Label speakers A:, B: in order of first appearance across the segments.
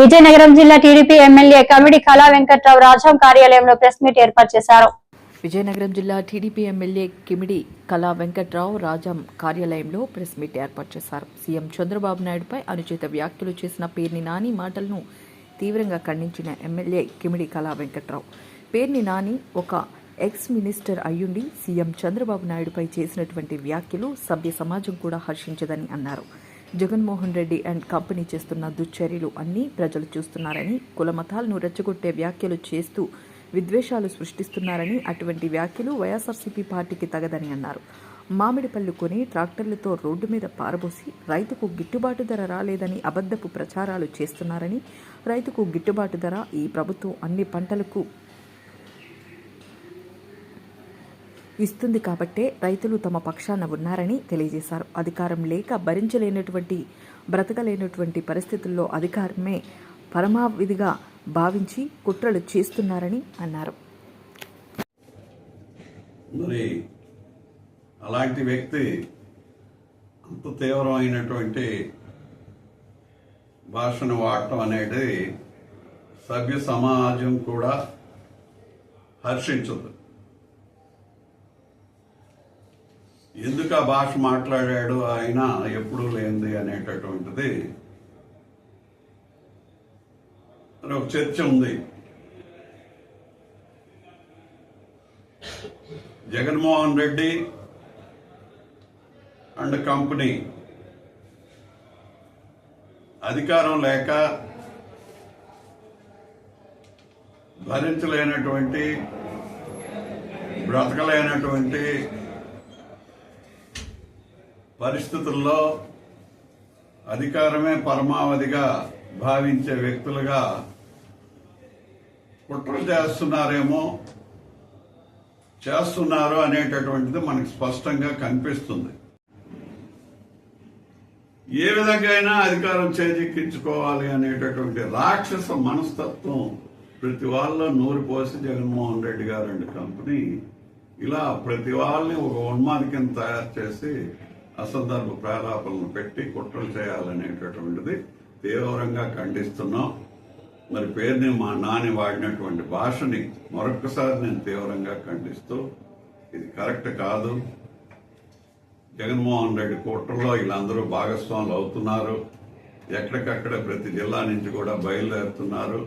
A: విజయనగరం జిల్లా TDP MLA కమిడి Kala Venkatrao Rajam కార్యాలయంలో press meet ఏర్పాటు చేశారు.
B: విజయనగరం జిల్లా టీడీపీ ఎమ్మెల్యే కిమిడి కళా వెంకట్రావు రాజం కార్యాలయంలో ప్రెస్ మీట్ ఏర్పాటు చేశారు. సీఎం చంద్రబాబు నాయుడుపై అనుచిత వ్యాఖ్యలు చేసిన పేర్ని నాని మాటలను తీవ్రంగా ఖండించిన ఎమ్మెల్యే కిమిడి కళా వెంకట్రావు. పేర్ని నాని ఒక ఎక్స్ మినిస్టర్ అయ్యుండి సీఎం చంద్రబాబు నాయుడుపై చేసినటువంటి వ్యాఖ్యలు సభ్య సమాజం కూడా హర్షించదని అన్నారు. జగన్మోహన్ రెడ్డి అండ్ కంపెనీ చేస్తున్న దుశ్చర్యలు అన్నీ ప్రజలు చూస్తున్నారని కులమతాలను రెచ్చగొట్టే వ్యాఖ్యలు చేస్తూ విద్వేషాలు సృష్టిస్తున్నారని అటువంటి వ్యాఖ్యలు వైఎస్ఆర్సీపీ పార్టీకి తగదని అన్నారు. మామిడి పళ్ళు కొని ట్రాక్టర్లతో రోడ్డు మీద పారబోసి రైతుకు గిట్టుబాటు ధర రాలేదని అబద్ధపు ప్రచారాలు చేస్తున్నారని రైతుకు గిట్టుబాటు ధర ఈ ప్రభుత్వం అన్ని పంటలకు ఇస్తుంది కాబట్టే రైతులు తమ పక్షాన ఉన్నారని తెలియజేశారు. అధికారం లేక భరించలేనటువంటి బ్రతకలేనటువంటి పరిస్థితుల్లో అధికారమే పరమావిధిగా భావించి కుట్రలు చేస్తున్నారని అన్నారు.
C: మరి అలాంటి వ్యక్తి అంత తీవ్రమైనటువంటి భాషను వాడటం అనేది సభ్య సమాజం కూడా హర్షించదు. ఎందుకు ఆ భాష మాట్లాడాడు ఆయన? ఎప్పుడు లేనిది అనేటటువంటిది. ఒక చర్చ ఉంది. Jaganmohan Reddy and company. అధికారం లేక భరించలేనటువంటి బ్రతకలేనటువంటి పరిస్థితుల్లో అధికారమే పరమావధిగా భావించే వ్యక్తులుగా కుట్రలు చేస్తున్నారేమో చేస్తున్నారు అనేటటువంటిది మనకు స్పష్టంగా కనిపిస్తుంది. ఏ విధంగా అయినా అధికారం చేజిక్కించుకోవాలి అనేటటువంటి రాక్షస మనస్తత్వం ప్రతి వాళ్ళ నూరు పోసి జగన్మోహన్ రెడ్డి గారు కంపెనీ ఇలా ప్రతి వాళ్ళని ఒక ఉన్మాదికం తయారు చేసి అసందర్భ ప్రాలాపనలు పెట్టి కుట్రలు చేయాలనేటటువంటిది తీవ్రంగా ఖండిస్తున్నాం. మరి పేరుని మా నాని వాడినటువంటి భాషని మరొకసారి నేను తీవ్రంగా ఖండిస్తూ ఇది కరెక్ట్ కాదు. జగన్మోహన్ రెడ్డి కుట్రలో వీళ్ళందరూ భాగస్వాములు అవుతున్నారు. ఎక్కడికక్కడ ప్రతి జిల్లా నుంచి కూడా బయలుదేరుతున్నారు.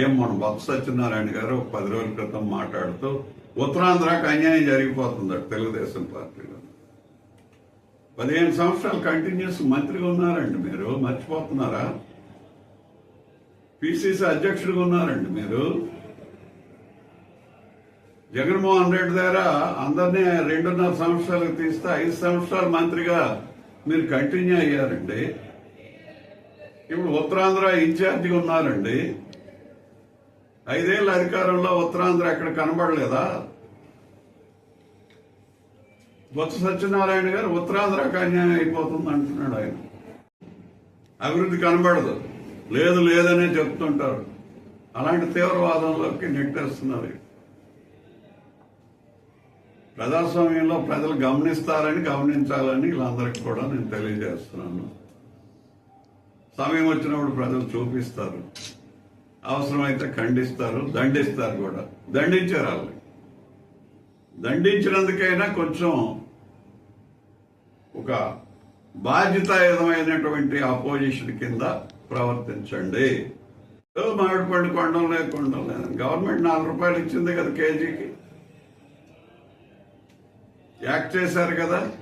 C: ఏం మన బొత్స సత్యనారాయణ గారు పది రోజుల క్రితం మాట్లాడుతూ ఉత్తరాంధ్రకు అన్యాయం జరిగిపోతుంది తెలుగుదేశం పార్టీ పదిహేను సంవత్సరాలు కంటిన్యూస్ మంత్రిగా ఉన్నారండి మీరు. మర్చిపోతున్నారా? పిసిసి అధ్యక్షుడిగా ఉన్నారండి మీరు. జగన్మోహన్ రెడ్డి దగ్గర అందరినీ రెండున్నర సంవత్సరాలకు తీస్తే ఐదు సంవత్సరాలు మంత్రిగా మీరు కంటిన్యూ అయ్యారండి. ఇప్పుడు ఉత్తరాంధ్ర ఇన్ఛార్జిగా ఉన్నారండి. ఐదేళ్ళ అధికారంలో ఉత్తరాంధ్ర ఎక్కడ కనబడలేదా? బొత్స సత్యనారాయణ గారు ఉత్తరాంధ్ర కన్యాయం అయిపోతుంది అంటున్నాడు ఆయన. అభివృద్ధి కనబడదు. లేదు లేదనే చెప్తుంటారు. అలాంటి తీవ్రవాదంలోకి నెట్టేస్తున్నారు ప్రజాస్వామ్యంలో ప్రజలు గమనిస్తారని గమనించాలని వీళ్ళందరికీ కూడా నేను తెలియజేస్తున్నాను. సమయం వచ్చినప్పుడు ప్రజలు చూపిస్తారు. అవసరమైతే ఖండిస్తారు దండిస్తారు కూడా. దండించారు వాళ్ళు దండించినందుకైనా కొంచెం ఒక బాధ్యతాయుతమైనటువంటి అపోజిషన్ కింద ప్రవర్తించండి. మామిడిపండు మామిడి పండు కొండం లేదు కొండం లేదు. గవర్నమెంట్ నాలుగు రూపాయలు ఇచ్చింది కదా కేజీకి. యాక్ట్ చేశారు కదా.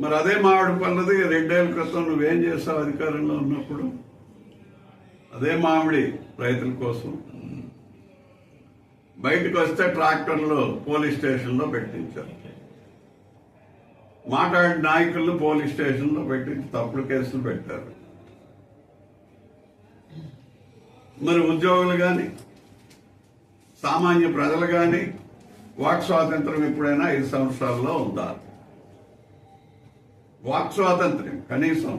C: మరి అదే మామిడి పళ్ళది రెండేళ్ళ క్రితం నువ్వేం చేస్తావు అధికారంలో ఉన్నప్పుడు? అదే మామిడి రైతుల కోసం. బయటకు వస్తే ట్రాక్టర్లు పోలీస్ స్టేషన్లో పెట్టించారు. మాట్లాడిన నాయకులను పోలీస్ స్టేషన్లో పెట్టి తప్పుడు కేసులు పెట్టారు. మరి ఉద్యోగులు కానీ సామాన్య ప్రజలు కానీ వాక్ స్వాతంత్రం ఎప్పుడైనా ఐదు సంవత్సరాల్లో ఉందా వాక్ స్వాతంత్రం కనీసం.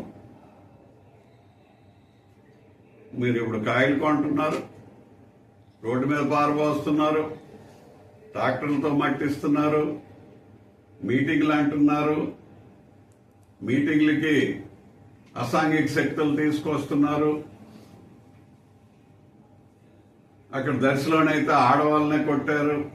C: మీరు ఇప్పుడు కాయలు కొంటున్నారు రోడ్డు మీద పారబోస్తున్నారు ట్రాక్టర్లతో మట్టిస్తున్నారు మీటింగ్లు అంటున్నారు. మీటింగ్లకి అసాంఘిక శక్తులు తీసుకొస్తున్నారు. అక్కడ దర్శలోనైతే ఆడవాళ్ళనే కొట్టారు.